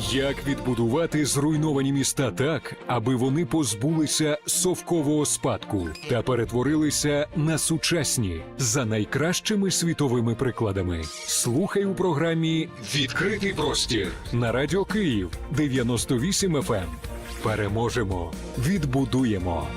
Як відбудувати зруйновані міста так, аби вони позбулися совкового спадку та перетворилися на сучасні за найкращими світовими прикладами? Слухай у програмі Відкритий простір на радіо Київ 98 FM. Переможемо, відбудуємо.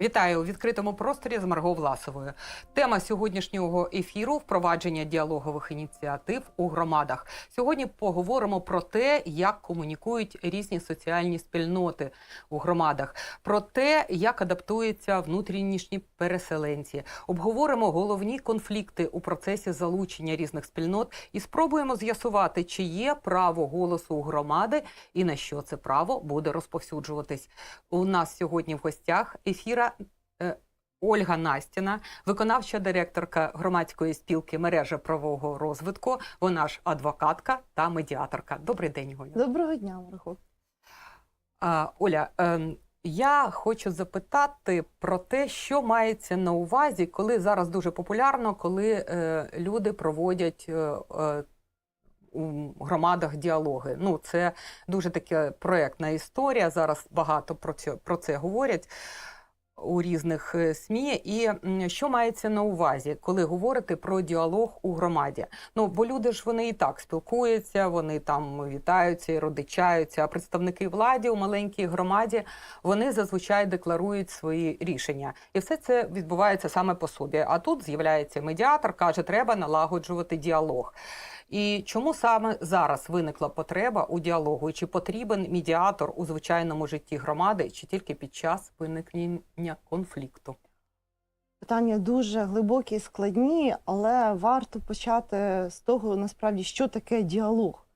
Вітаю у відкритому просторі з Марго Власовою. Тема сьогоднішнього ефіру впровадження діалогових ініціатив у громадах. Сьогодні поговоримо про те, як комунікують різні соціальні спільноти у громадах, про те, як адаптуються внутрішні переселенці. Обговоримо головні конфлікти у процесі залучення різних спільнот і спробуємо з'ясувати, чи є право голосу у громади і на що це право буде розповсюджуватись. У нас сьогодні в гостях ефіра е, Ольга Настіна, виконавча директорка громадської спілки мережа правового розвитку. Вона ж адвокатка та медіаторка. Добрий день, Оля. Доброго дня, Марго. Оля, ем, я хочу запитати про те, що мається на увазі, коли зараз дуже популярно, коли е, люди проводять е, е, у громадах діалоги. Ну, це дуже така проектна історія. Зараз багато про це, про це говорять. У різних е, СМІ, і що мається на увазі, коли говорити про діалог у громаді? Ну бо люди ж вони і так спілкуються, вони там вітаються і родичаються. А представники влади у маленькій громаді вони зазвичай декларують свої рішення, і все це відбувається саме по собі. А тут з'являється медіатор, каже, треба налагоджувати діалог. І чому саме зараз виникла потреба у діалогу? Чи потрібен медіатор у звичайному житті громади, чи тільки під час виникнення конфлікту? Питання дуже глибокі і складні, але варто почати з того, насправді, що таке діалог.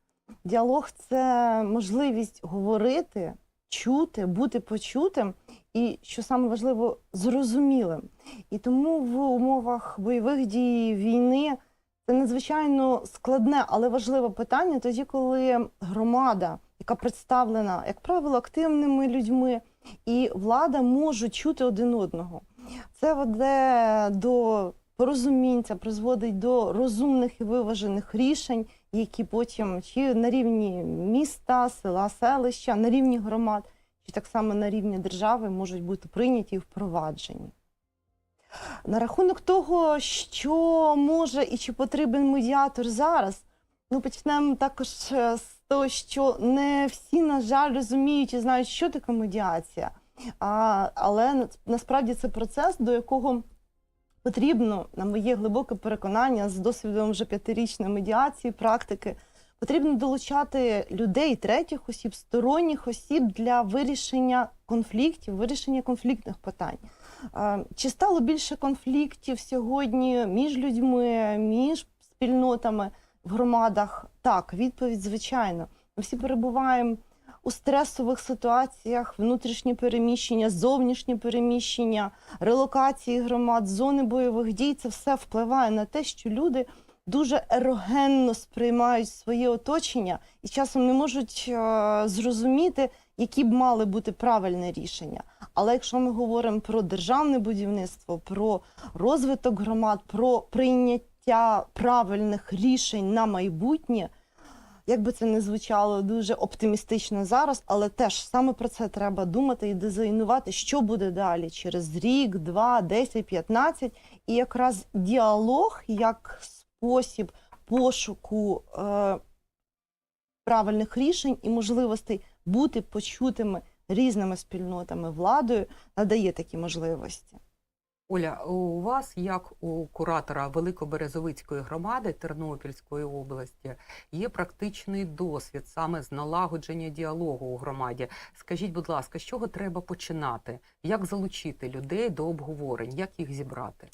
Діалог це можливість говорити, чути, бути почутим і, що саме важливо, зрозумілим. І тому в умовах бойових дій війни це надзвичайно складне, але важливе питання тоді, коли громада, яка представлена, як правило, активними людьми, і влада можуть чути один одного. Це веде до порозумінь, це призводить до розумних і виважених рішень, які потім чи на рівні міста, села, селища, на рівні громад, чи так само на рівні держави можуть бути прийняті і впроваджені. На рахунок того, що може і чи потрібен медіатор зараз, ну почнемо також е, з того, що не всі, на жаль, розуміють і знають, що таке медіація. А, але насправді це процес, до якого потрібно, на моє глибоке переконання, з досвідом вже п'ятирічної медіації, практики, потрібно долучати людей, третіх осіб, сторонніх осіб для вирішення конфліктів, вирішення конфліктних питань. Чи стало більше конфліктів сьогодні між людьми, між спільнотами в громадах? Так, відповідь звичайно. Ми всі перебуваємо у стресових ситуаціях, внутрішні переміщення, зовнішні переміщення, релокації громад, зони бойових дій. Це все впливає на те, що люди дуже ерогенно сприймають своє оточення і часом не можуть е, зрозуміти, які б мали бути правильні рішення. Але якщо ми говоримо про державне будівництво, про розвиток громад, про прийняття правильних рішень на майбутнє, як би це не звучало дуже оптимістично зараз, але теж саме про це треба думати і дизайнувати, що буде далі через рік, два, 10, 15. І якраз діалог як спосіб пошуку е, правильних рішень і можливостей бути почутими різними спільнотами владою надає такі можливості. Оля, у вас, як у куратора Великоберезовицької громади Тернопільської області, є практичний досвід саме з налагодження діалогу у громаді. Скажіть, будь ласка, з чого треба починати? Як залучити людей до обговорень? Як їх зібрати?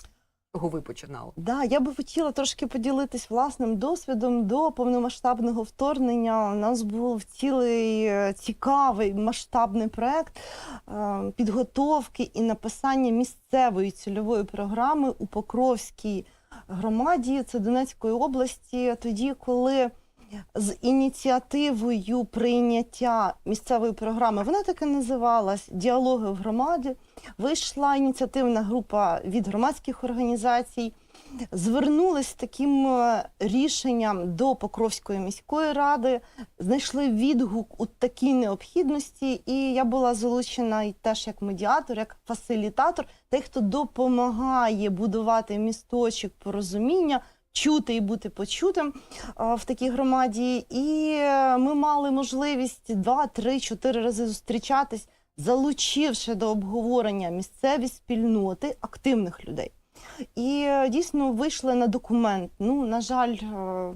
Чого ви починали? Да, я би хотіла трошки поділитись власним досвідом до повномасштабного вторгнення. У нас був цілий е, цікавий масштабний проект е, підготовки і написання місцевої цільової програми у Покровській громаді, це Донецької області, тоді, коли з ініціативою прийняття місцевої програми, вона так і називалась Діалоги в громаді. Вийшла ініціативна група від громадських організацій звернулись таким е, рішенням до Покровської міської ради, знайшли відгук у такій необхідності, і я була залучена і теж як медіатор, як фасилітатор, той, хто допомагає будувати місточок порозуміння. Чути і бути почутим в такій громаді, і е, ми мали можливість два, три, чотири рази зустрічатись, залучивши до обговорення місцеві спільноти активних людей. І е, дійсно вийшли на документ. Ну, на жаль, е,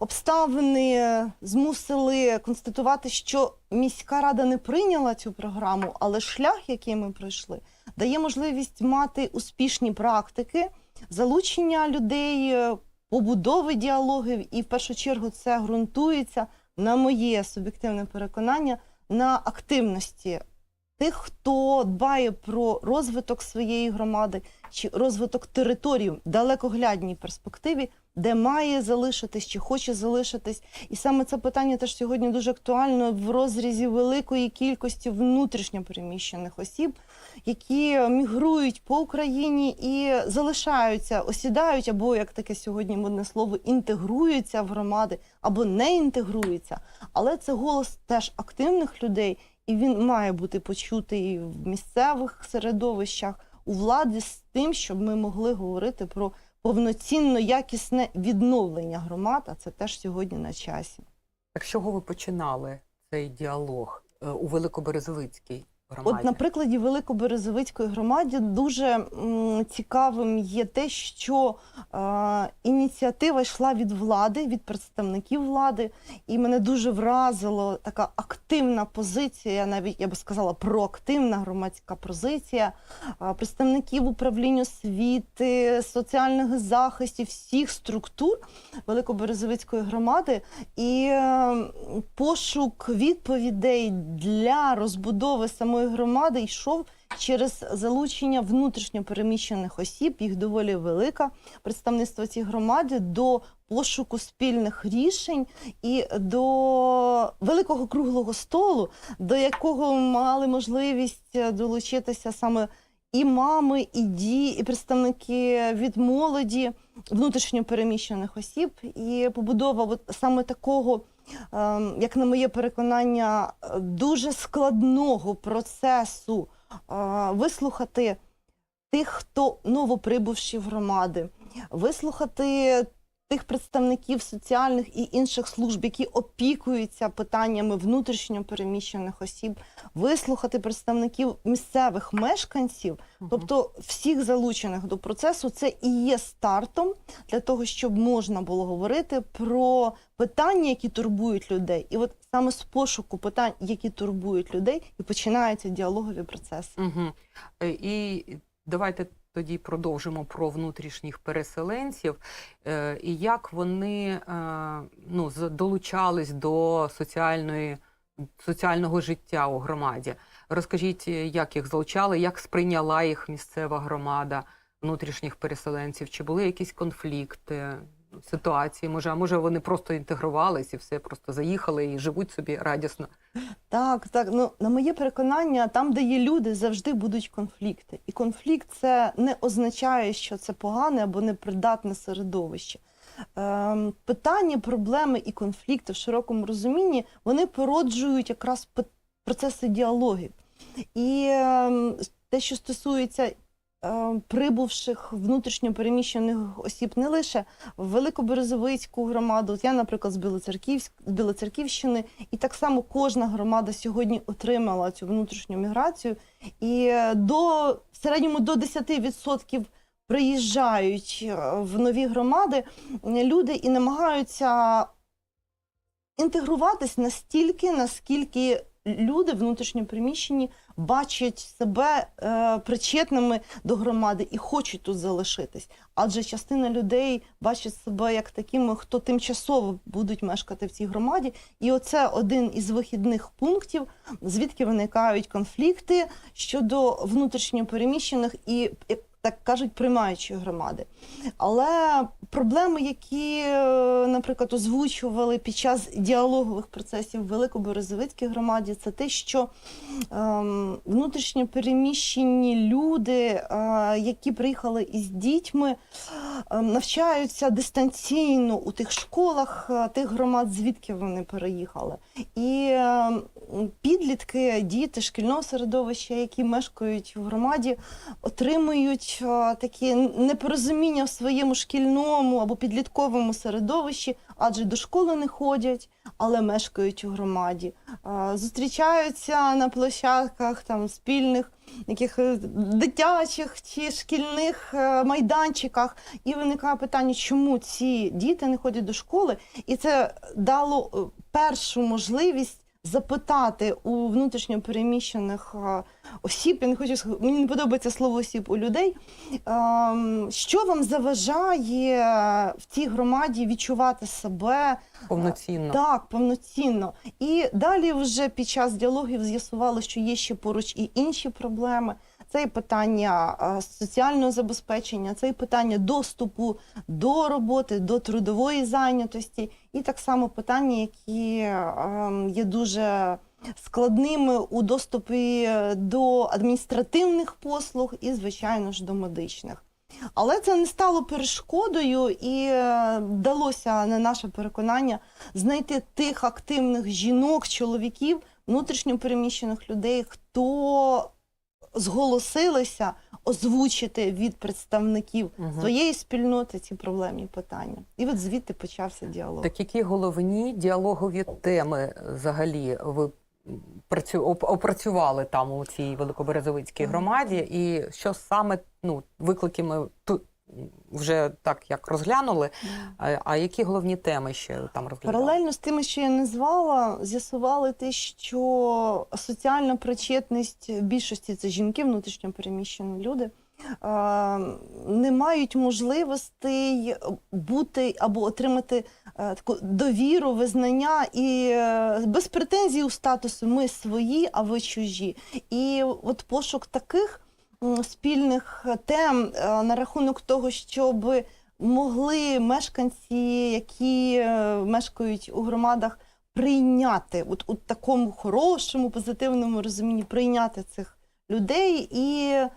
обставини змусили констатувати, що міська рада не прийняла цю програму, але шлях, який ми пройшли, дає можливість мати успішні практики, залучення людей, е, побудови діалогів, і в першу чергу це ґрунтується на моє суб'єктивне переконання на активності тих, хто дбає про розвиток своєї громади чи розвиток території в далекоглядній перспективі, де має залишитись чи хоче залишитись. І саме це питання теж сьогодні дуже актуально в розрізі великої кількості внутрішньо переміщених осіб, які мігрують по Україні і залишаються, осідають, або як таке сьогодні модне слово, інтегруються в громади, або не інтегруються. Але це голос теж активних людей, і він має бути почутий в місцевих середовищах у владі з тим, щоб ми могли говорити про повноцінно якісне відновлення громад. А це теж сьогодні на часі. Так чого ви починали цей діалог е, у Великоберезовицькій громаді? От на прикладі Великоберезовицької громаді дуже м, цікавим є те, що е, ініціатива йшла від влади, від представників влади, і мене дуже вразила така активна позиція, навіть я би сказала, проактивна громадська позиція е, представників управління освіти, соціальних захистів, всіх структур Великоберезовицької громади, і е, пошук відповідей для розбудови самої громади йшов через залучення внутрішньо переміщених осіб, їх доволі велика. Представництво цій громаді до пошуку спільних рішень і до великого круглого столу, до якого мали можливість долучитися саме і мами, і ді, і представники від молоді внутрішньо переміщених осіб, і побудова от саме такого як на моє переконання, дуже складного процесу е, вислухати тих, хто новоприбувші в громади, вислухати тих представників соціальних і інших служб, які опікуються питаннями внутрішньо переміщених осіб, вислухати представників місцевих мешканців, тобто всіх залучених до процесу, це і є стартом для того, щоб можна було говорити про питання, які турбують людей. І от саме з пошуку питань, які турбують людей, і починаються діалогові процеси. Угу. І давайте тоді продовжимо про внутрішніх переселенців е, і як вони е, ну, долучались до соціальної, соціального життя у громаді. Розкажіть, е, як їх залучали, як сприйняла їх місцева громада внутрішніх переселенців? Чи були якісь конфлікти? Ситуації, може, а може вони просто інтегрувались і все просто заїхали і живуть собі радісно. Так, так. Ну на моє переконання, там, де є люди, завжди будуть конфлікти. І конфлікт це не означає, що це погане або непридатне середовище. Ем, питання, проблеми і конфлікти в широкому розумінні вони породжують якраз процеси діалогів. І ем, те, що стосується прибувших внутрішньо переміщених осіб не лише в Великоберезовицьку громаду. Я, наприклад, з Білоцерківськ, Білоцерківщини, і так само кожна громада сьогодні отримала цю внутрішню міграцію. І е, до в середньому до 10% приїжджають е, в нові громади е, люди і намагаються інтегруватись настільки, наскільки люди внутрішньо приміщені бачать себе е, причетними до громади і хочуть тут залишитись. Адже частина людей бачить себе як такими, хто тимчасово будуть мешкати в цій громаді. І оце один із вихідних пунктів, звідки виникають конфлікти щодо внутрішньопереміщених і так кажуть, приймаючої громади. Але проблеми, які, е, наприклад, озвучували під час діалогових процесів в Великоберезовицькій громаді, це те, що ем, внутрішньо переміщені люди, е, які приїхали із дітьми, е, навчаються дистанційно у тих школах е, тих громад, звідки вони переїхали. І е, підлітки, діти шкільного середовища, які мешкають в громаді, отримують е, такі непорозуміння в своєму шкільному або підлітковому середовищі, адже до школи не ходять, але мешкають у громаді. Е, Зустрічаються на площадках там спільних яких е, дитячих чи шкільних е, майданчиках, і виникає питання, чому ці діти не ходять до школи, і це дало е, першу можливість запитати у внутрішньо переміщених е, осіб. Я не хочу мені не подобається слово осіб у людей. ем, Що вам заважає в цій громаді відчувати себе Повноцінно. так, повноцінно. І далі вже під час діалогів з'ясували, що є ще поруч і інші проблеми. Це і питання е, соціального забезпечення, це і питання доступу до роботи, до трудової зайнятості, і так само питання, які ем, є дуже складними у доступі до адміністративних послуг і, звичайно ж, до медичних. Але це не стало перешкодою, і е, вдалося, на наше переконання, знайти тих активних жінок, чоловіків, внутрішньо переміщених людей, хто зголосилися озвучити від представників угу. своєї спільноти ці проблемні питання. І от звідти почався діалог. Так які головні діалогові теми взагалі ви працю, опрацювали там у цій Великоберезовицькій громаді, і що саме ну, виклики ми тут вже так як розглянули, а, а які головні теми ще там розглянули? Паралельно з тими, що я назвала, з'ясували те, що соціальна причетність більшості це жінки, внутрішньо переміщені люди. Не мають можливостей бути або отримати таку довіру, визнання і е, без претензій у статусу ми свої, а ви чужі. І от пошук таких спільних тем е, на рахунок того, щоб могли мешканці, які е, мешкають у громадах, прийняти от у такому хорошому, позитивному розумінні прийняти цих людей і е,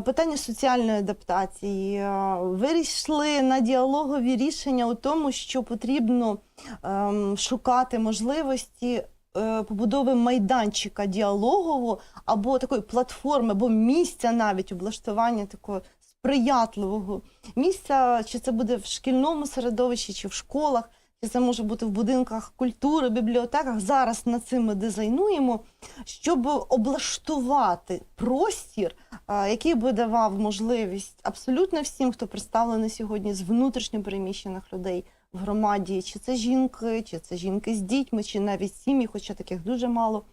питання соціальної адаптації. Вирішили на діалогові рішення у тому, що потрібно ем, шукати можливості. Е, Побудови майданчика діалогового або такої платформи, або місця навіть облаштування такого сприятливого місця, чи це буде в шкільному середовищі, чи в школах, чи це може бути в будинках культури, бібліотеках. Зараз над цим ми дизайнуємо, щоб облаштувати простір, який би давав можливість абсолютно всім, хто представлений сьогодні з внутрішньо переміщених людей в громаді, чи це жінки, чи це жінки з дітьми, чи навіть сім'ї, хоча таких дуже мало.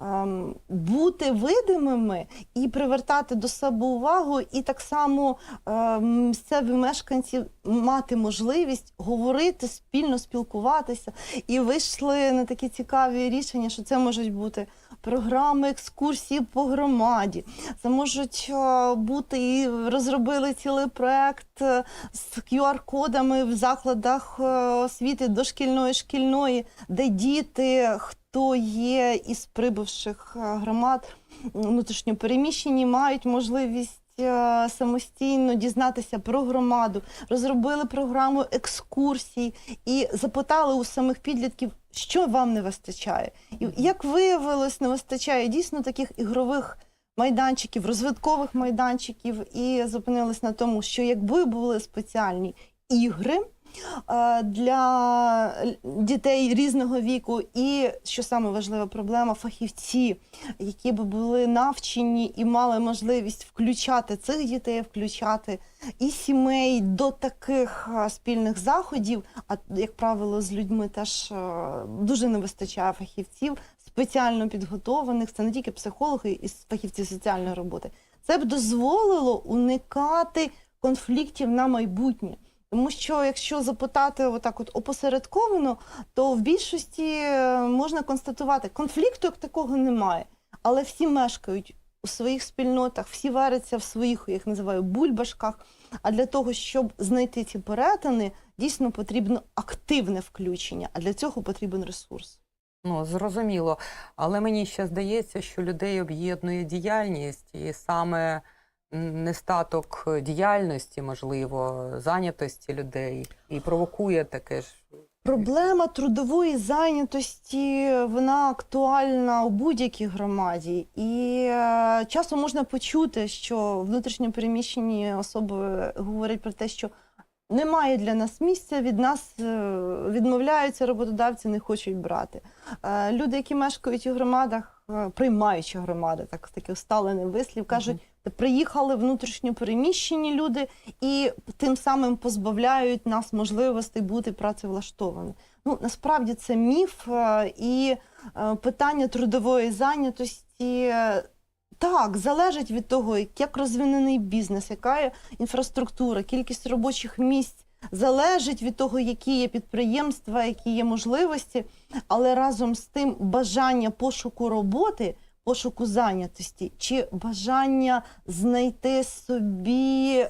Ем, Бути видимими і привертати до себе увагу, і так само ем, місцеві мешканці мати можливість говорити, спільно спілкуватися. І вийшли на такі цікаві рішення, що це можуть бути програми екскурсії по громаді. Це можуть е, бути і розробили цілий проект е, з QR-кодами в закладах е, освіти дошкільної шкільної, де діти, хто є із прибувших е, громад внутрішньо переміщені, мають можливість. е, Самостійно дізнатися про громаду, розробили програму екскурсій і запитали у самих підлітків, що вам не вистачає. І як виявилось, не вистачає дійсно таких ігрових майданчиків, розвиткових майданчиків, і зупинились на тому, що якби були спеціальні ігри. Е, Для дітей різного віку, і що саме важлива проблема, фахівці, які би були навчені і мали можливість включати цих дітей, включати і сімей до таких е, спільних заходів. А як правило, з людьми теж е, дуже не вистачає фахівців спеціально підготованих. Це не тільки психологи і фахівці соціальної роботи. Це б дозволило уникати конфліктів на майбутнє. Тому що якщо запитати отак, от опосередковано, то в більшості е, можна констатувати, конфлікту як такого немає, але всі мешкають у своїх спільнотах, всі варяться в своїх, я називаю, бульбашках. А для того, щоб знайти ці перетини, дійсно потрібно активне включення, а для цього потрібен ресурс. Ну, зрозуміло. Але мені ще здається, що людей об'єднує діяльність, і саме нестаток діяльності, можливо, зайнятості людей і провокує таке ж. Проблема трудової зайнятості вона актуальна у будь-якій громаді, і е, часто можна почути, що внутрішньо переміщені особи говорять про те, що немає для нас місця, від нас е, відмовляються роботодавці, не хочуть брати. Е, Люди, які мешкають у громадах, приймаючи громади, так такий усталений вислів, кажуть, «Та приїхали внутрішньо переміщені люди і тим самим позбавляють нас можливостей бути працевлаштованими. Ну насправді це міф е, і е, питання трудової зайнятості. е, Так, залежить від того, як розвинений бізнес, яка інфраструктура, кількість робочих місць, залежить від того, які є підприємства, які є можливості, але разом з тим бажання пошуку роботи, пошуку зайнятості чи бажання знайти собі е,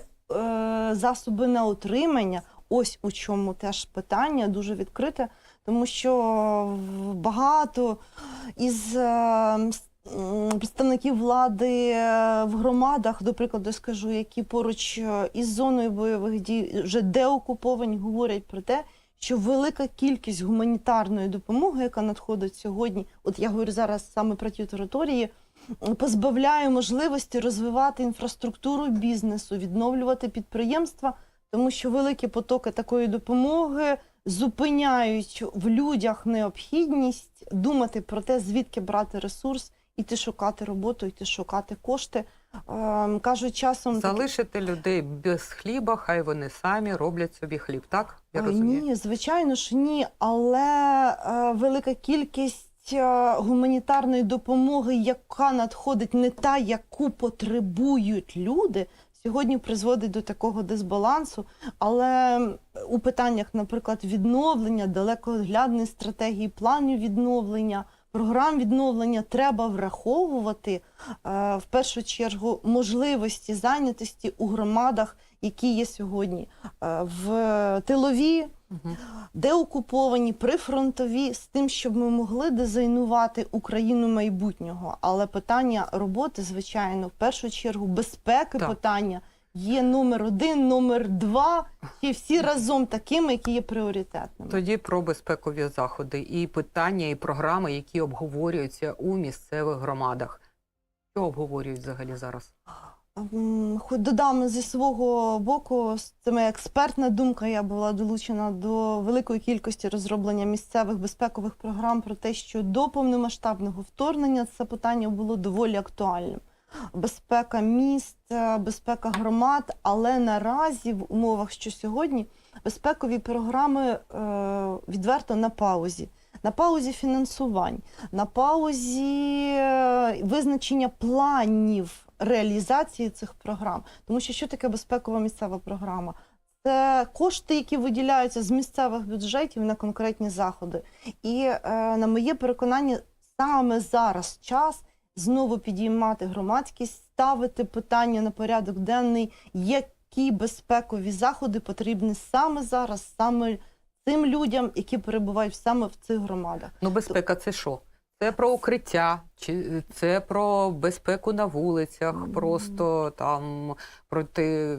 засоби на утримання. Ось у чому теж питання дуже відкрите, тому що багато із е, представників влади е, в громадах, до прикладу, скажу, які поруч із зоною бойових дій вже деокуповані, говорять про те, що велика кількість гуманітарної допомоги, яка надходить сьогодні, от я говорю зараз саме про ті території, позбавляє можливості розвивати інфраструктуру бізнесу, відновлювати підприємства, тому що великі потоки такої допомоги зупиняють в людях необхідність думати про те, звідки брати ресурс, іти шукати роботу, іти шукати кошти. Ем, кажуть часом Залишити людей без хліба, хай вони самі роблять собі хліб, так? Я розумію. Ні, звичайно ж ні, але е, велика кількість е, гуманітарної допомоги, яка надходить, не та, яку потребують люди, сьогодні призводить до такого дисбалансу. Але у питаннях, наприклад, відновлення, далекоглядної стратегії, планів відновлення. Програм відновлення треба враховувати е, в першу чергу можливості зайнятості у громадах, які є сьогодні е, в тилові, деокуповані, прифронтові, з тим, щоб ми могли дизайнувати Україну майбутнього. Але питання роботи, звичайно, в першу чергу безпеки Так. питання є номер один, номер два, і всі разом такими, які є пріоритетними. Тоді про безпекові заходи і питання, і програми, які обговорюються у місцевих громадах. Що обговорюють взагалі зараз? М, Хоч додам зі свого боку, це моя експертна думка. Я була долучена до великої кількості розроблення місцевих безпекових програм про те, що до повномасштабного вторгнення це питання було доволі актуальним. Безпека міст, е, безпека громад, але наразі в умовах, що сьогодні безпекові програми е, відверто на паузі. На паузі фінансувань, на паузі е, визначення планів реалізації цих програм. Тому що що таке безпекова місцева програма? Це кошти, які виділяються з місцевих бюджетів на конкретні заходи. І на моє переконання, саме зараз час знову підіймати громадськість, ставити питання на порядок денний, які безпекові заходи потрібні саме зараз, саме тим людям, які перебувають саме в цих громадах. Ну, безпека це що? Це про укриття, чи це про безпеку на вулицях, просто там проти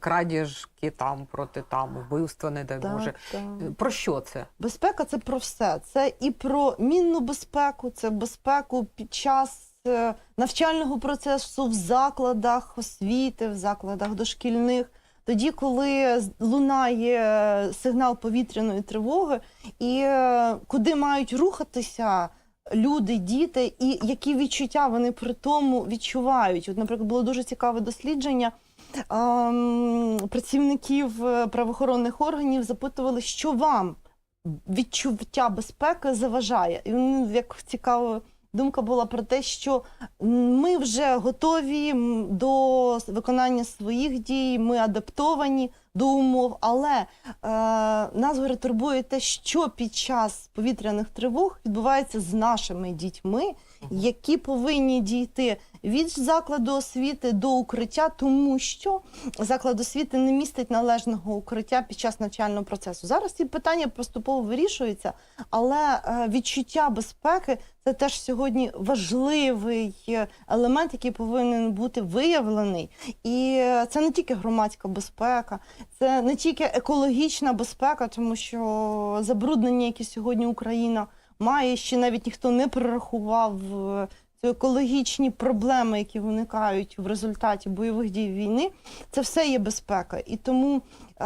крадіжки, там проти там вбивства, не дай Боже. так. Про що це? Безпека це про все. Це і про мінну безпеку, це безпеку під час е, навчального процесу в закладах освіти, в закладах дошкільних. Тоді, коли лунає е, сигнал повітряної тривоги, і е, куди мають рухатися люди, діти, і які відчуття вони при тому відчувають. От, наприклад, було дуже цікаве дослідження. ем, Працівників е, правоохоронних органів запитували, що вам відчуття безпеки заважає. І як цікава думка була про те, що ми вже готові до виконання своїх дій, ми адаптовані до умов, але е, нас говорить, турбує те, що під час повітряних тривог відбувається з нашими дітьми, які повинні дійти від закладу освіти до укриття, тому що заклад освіти не містить належного укриття під час навчального процесу. Зараз ці питання поступово вирішуються, але е, відчуття безпеки це теж сьогодні важливий е, елемент, який повинен бути виявлений. І е, це не тільки громадська безпека, це не тільки екологічна безпека, тому що забруднення, які сьогодні Україна має, ще навіть ніхто не прорахував. е, Це екологічні проблеми, які виникають в результаті бойових дій війни, це все є безпека. І тому е,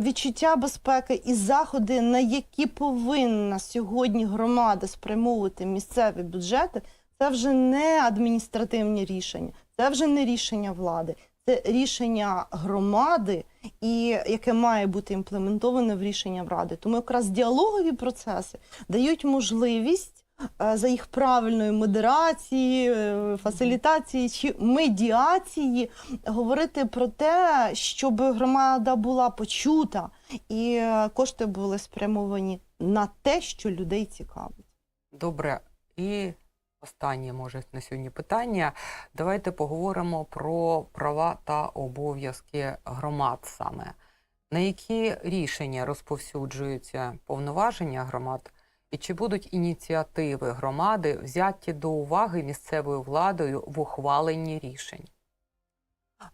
відчуття безпеки і заходи, на які повинна сьогодні громада спрямовувати місцеві бюджети, це вже не адміністративні рішення, це вже не рішення влади, це рішення громади, і яке має бути імплементоване в рішення ради. Тому якраз діалогові процеси дають можливість. е, За їх правильної модерації, е, фасилітації чи медіації говорити про те, щоб громада була почута і е, кошти були спрямовані на те, що людей цікавить. Добре. І останнє, може, на сьогодні питання. Давайте поговоримо про права та обов'язки громад саме. На які рішення розповсюджуються повноваження громад, і чи будуть ініціативи громади взяті до уваги місцевою владою в ухваленні рішень?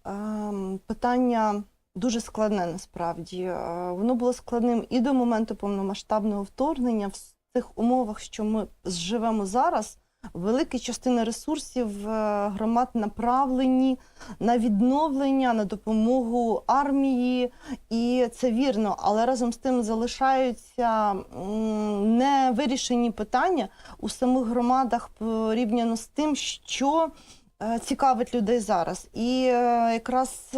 Ем, Питання дуже складне насправді. Е, Воно було складним і до моменту повномасштабного вторгнення. В цих умовах, що ми живемо зараз, велика частина ресурсів е, громад направлені на відновлення, на допомогу армії, і це вірно. Але разом з тим залишаються невирішені питання у самих громадах порівняно з тим, що е, цікавить людей зараз. І е, якраз,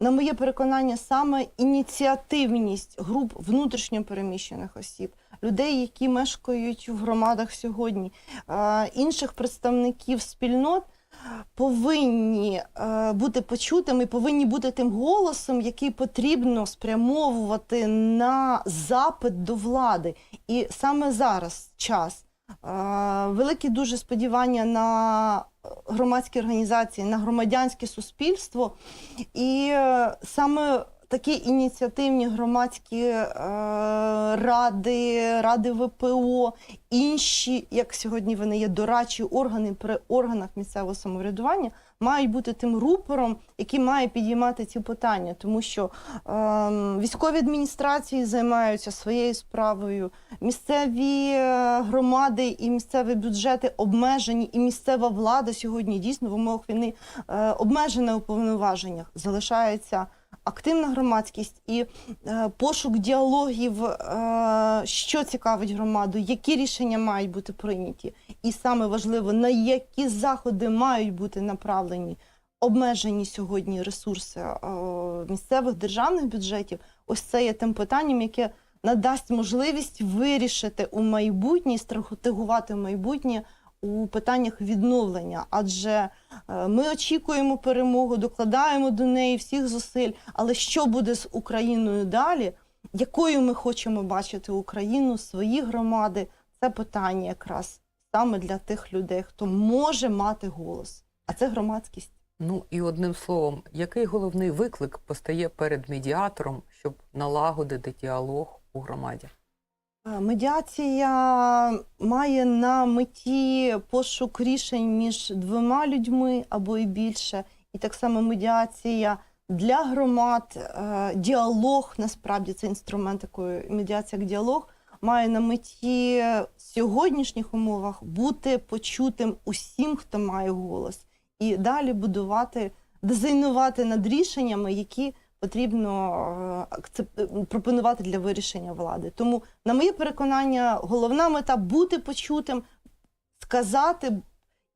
на моє переконання, саме ініціативність груп внутрішньопереміщених осіб, людей, які мешкають в громадах сьогодні, інших представників спільнот. Повинні е, бути почутими, повинні бути тим голосом, який потрібно спрямовувати на запит до влади. І саме зараз час. Е, Великі дуже сподівання на громадські організації, на громадянське суспільство. І е, саме такі ініціативні громадські е, ради, ради ВПО, інші, як сьогодні вони є дорадчі органи при органах місцевого самоврядування, мають бути тим рупором, який має підіймати ці питання, тому що ем, військові адміністрації займаються своєю справою, місцеві е, громади і місцеві бюджети обмежені, і місцева влада сьогодні дійсно в умовах війни е, обмежена у повноваженнях. Залишається активна громадськість і е, пошук діалогів, е, що цікавить громаду, які рішення мають бути прийняті, і саме важливо, на які заходи мають бути направлені обмежені сьогодні ресурси е, місцевих державних бюджетів. Ось це є тим питанням, яке надасть можливість вирішити у майбутнє, стратегувати майбутнє у питаннях відновлення, адже е, ми очікуємо перемогу, докладаємо до неї всіх зусиль. Але що буде з Україною далі? Якою ми хочемо бачити Україну, свої громади? Це питання якраз саме для тих людей, хто може мати голос, а це громадськість. Ну і одним словом, який головний виклик постає перед медіатором, щоб налагодити діалог у громаді? Медіація має на меті пошук рішень між двома людьми або і більше. І так само медіація для громад, е, діалог насправді це інструмент такої медіація як діалог, має на меті в сьогоднішніх умовах бути почутим усім, хто має голос, і далі будувати, дизайнувати над рішеннями, які потрібно е, пропонувати для вирішення влади. Тому, на моє переконання, головна мета бути почутим, сказати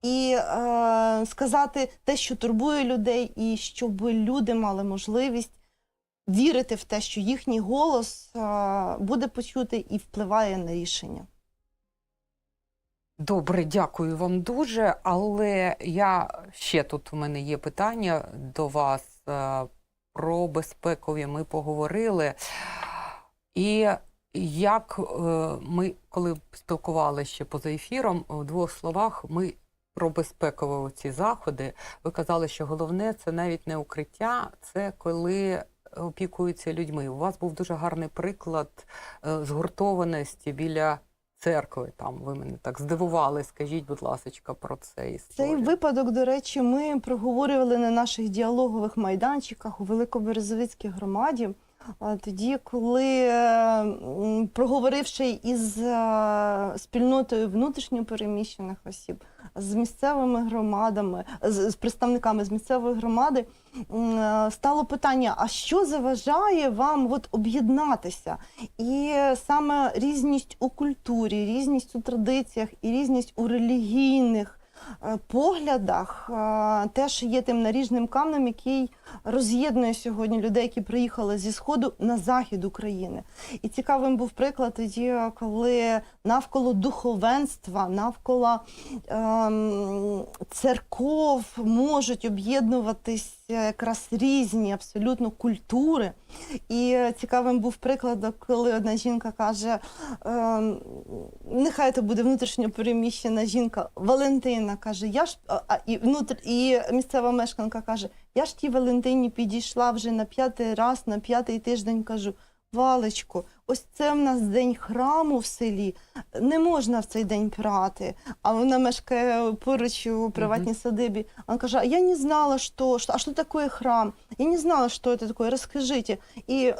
і е, сказати те, що турбує людей, і щоб люди мали можливість вірити в те, що їхній голос е, буде почутий і впливає на рішення. Добре, дякую вам дуже. Але я ще тут у мене є питання до вас Е, про безпекові. Ми поговорили. І як е, ми, коли спілкувалися ще поза ефіром, в двох словах ми про безпекові ці заходи. Ви казали, що головне це навіть не укриття, це коли опікуються людьми. У вас був дуже гарний приклад е, згуртованості біля церкви. Там ви мене так здивували. Скажіть, будь ласка, про це Цей випадок, до речі, ми проговорювали на наших діалогових майданчиках у Великоберезовицькій громаді. Тоді, коли, проговоривши із е, спільнотою внутрішньопереміщених осіб, з місцевими громадами, з, представниками з місцевої громади, е, стало питання: а що заважає вам от об'єднатися? І саме різність у культурі, різність у традиціях і різність у релігійних поглядах е, теж є тим наріжним камнем, який роз'єднує сьогодні людей, які приїхали зі сходу на захід України. І цікавим був приклад тоді, коли навколо духовенства, навколо ем, церков можуть об'єднуватись якраз різні абсолютно культури. І е, цікавим був приклад, коли одна жінка каже: е, нехай це буде внутрішньо переміщена жінка Валентина каже, я ж а, і внутр, і місцева мешканка каже, я ж тій Валентині підійшла вже на п'ятий раз, на п'ятий тиждень кажу. Валечко, ось це в нас день храму в селі. Не можна в цей день прати. А вона мешкає поруч у приватній садибі. Вона каже: А я не знала, що, що а що таке храм? Я не знала, що це таке. Розкажіть. І е,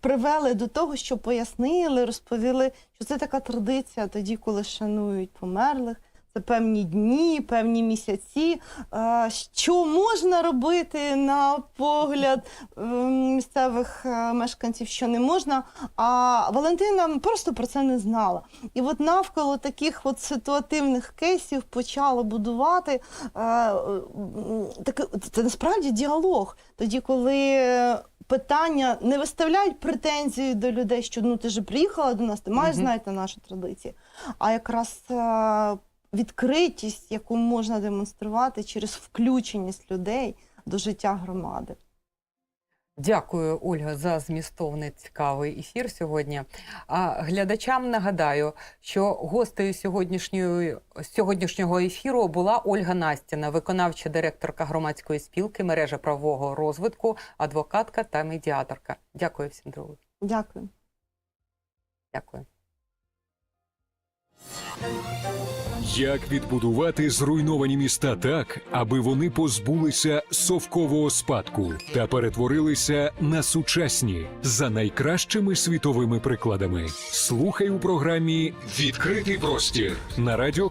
привели до того, що пояснили, розповіли, що це така традиція тоді, коли шанують померлих. Це певні дні, певні місяці. Що можна робити на погляд е, місцевих е, мешканців, що не можна. А Валентина просто про це не знала. І от навколо таких от ситуативних кейсів почала будувати е, м, таке, це насправді діалог. Тоді, коли питання не виставляють претензії до людей, що ну ти ж приїхала до нас, ти маєш Мгм. знати наші традиції. А якраз е, відкритість, яку можна демонструвати через включеність людей до життя громади. Дякую, Ольга, за змістовний цікавий ефір сьогодні. А глядачам нагадаю, що гостею сьогоднішньої сьогоднішнього ефіру була Ольга Настіна, виконавча директорка громадської спілки мережа правового розвитку, адвокатка та медіаторка. Дякую всім другу. Дякую. Дякую. Як відбудувати зруйновані міста так, аби вони позбулися совкового спадку та перетворилися на сучасні за найкращими світовими прикладами? Слухай у програмі Відкритий простір на радіо